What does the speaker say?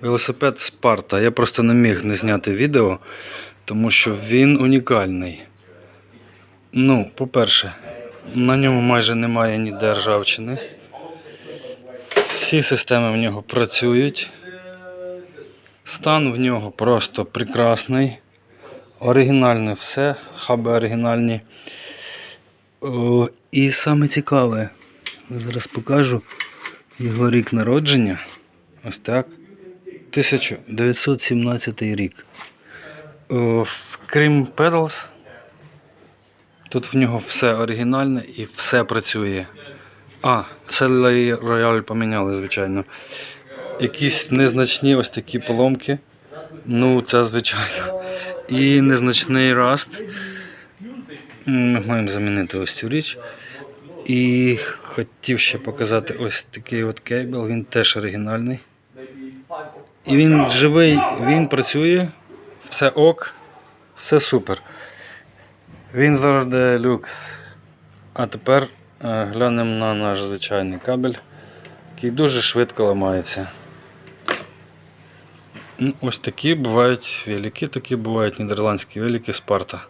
Велосипед Спарта. Я просто не міг не зняти відео, тому що він унікальний. Ну, по-перше, на ньому майже немає ніде ржавчини. Всі системи в нього працюють. Стан в нього просто прекрасний. Оригінальне все, хаби оригінальні. О, і саме цікаве, зараз покажу його рік народження. Ось так. 1917 рік. О, крім Pedals, тут в нього все оригінальне і все працює. А, це рояль поміняли, звичайно. Якісь незначні ось такі поломки. Ну, це звичайно. І незначний раст. Ми маємо замінити ось цю річ. І хотів ще показати ось такий от кейбл, він теж оригінальний. І він живий, він працює, все ок, все супер. Він завжди люкс. А тепер е, глянемо на наш звичайний кабель, який дуже швидко ламається. Ось такі бувають велики, такі бувають нідерландські велики Спарта.